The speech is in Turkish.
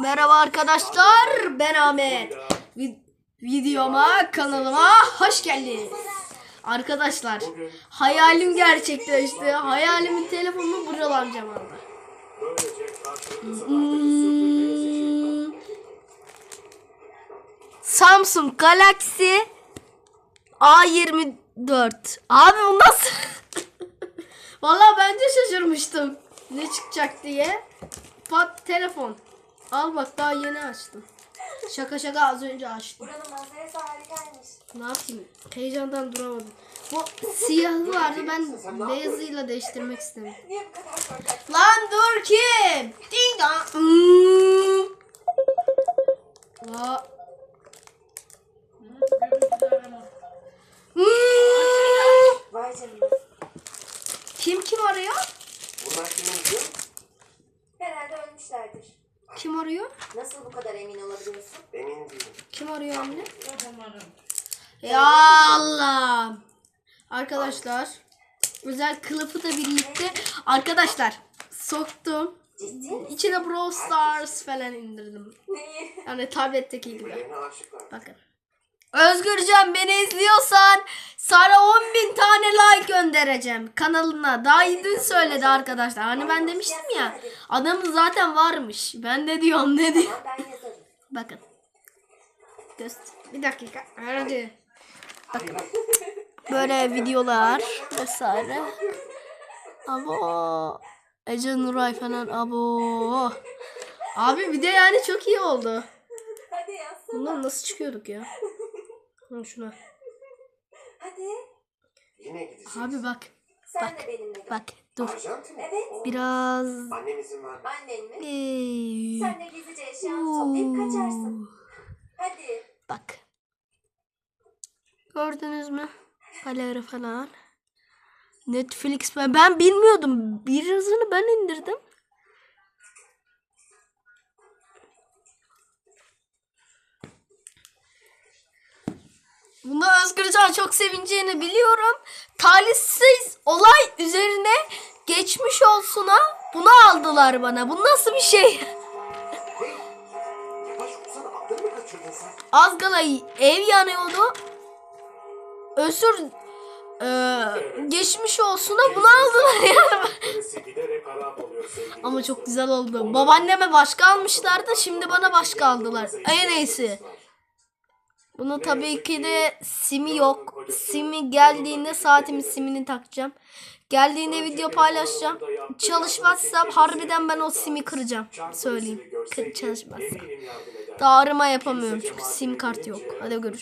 Merhaba arkadaşlar, ben Ahmet. Vi- videoma, kanalıma hoş geldiniz. Arkadaşlar, hayalim gerçekleşti. Hayalimin telefonunu buralanacağım aldı. Hmm. Samsung Galaxy A24. Abi bu nasıl? Vallahi ben de şaşırmıştım. Ne çıkacak diye. Pat telefon. Al bak daha yeni açtım. Şaka şaka az önce açtım. Buranın manzarası harikaymış. Ne yapayım? Heyecandan duramadım. Bu siyahı vardı ben beyazıyla değiştirmek istedim. Niye bu kadar korkaksın? Lan dur kim? Ding dong. Hmm. Hmm. Vay canına. Kim kim arıyor? Bunlar kimin diyor? Herhalde ölmüşlerdir. Kim arıyor? Nasıl bu kadar emin olabiliyorsun? Emin değilim. Kim arıyor anne? Ya Allah. Arkadaşlar özel kılıfı da birlikte arkadaşlar soktum. Ciddi misin? İçine Brawl Stars falan indirdim. Neyi? Yani tabletteki gibi. Birbirlerine aşıklar. Bakın. Özgürcan beni izliyorsan sana 10 bin tane like göndereceğim kanalına. Daha dün söyledi arkadaşlar. Hani ben demiştim ya adamın zaten varmış. Ben de diyorum ne diyor. Bakın. Göster. Bir dakika. Hadi. Bakın. Böyle videolar vesaire. Abo. Ece Nuray falan abo. Abi video yani çok iyi oldu. Bundan nasıl çıkıyorduk ya? Şuna. Yine gideceğiz. Abi bak. Sen Bak. de benimle gel. Bak. Dur. Arjantin mi? Evet. Biraz. Annem izin vermez. Annen mi? Ee, Sen de gizlice eşyanı toplayıp kaçarsın. Hadi. Bak. Gördünüz mü? Galeri falan. Netflix ben, ben bilmiyordum. Birazını ben indirdim. Bunda Özgürcan çok sevineceğini biliyorum. Talihsiz olay üzerine geçmiş olsuna bunu aldılar bana. Bu nasıl bir şey? Az kala ev yanıyordu. Özür eee, geçmiş olsun da bunu aldılar ya. Ama çok güzel oldu. Babaanneme başka almışlardı. Şimdi bana başka aldılar. En iyisi. Bunu tabii ki de simi yok. Simi geldiğinde saatimin simini takacağım. Geldiğinde video paylaşacağım. Çalışmazsam harbiden ben o simi kıracağım. Söyleyeyim. Kır, çalışmazsa. Eminim yardım eder. Daha arama yapamıyorum çünkü sim kart yok. Hadi görüşürüz.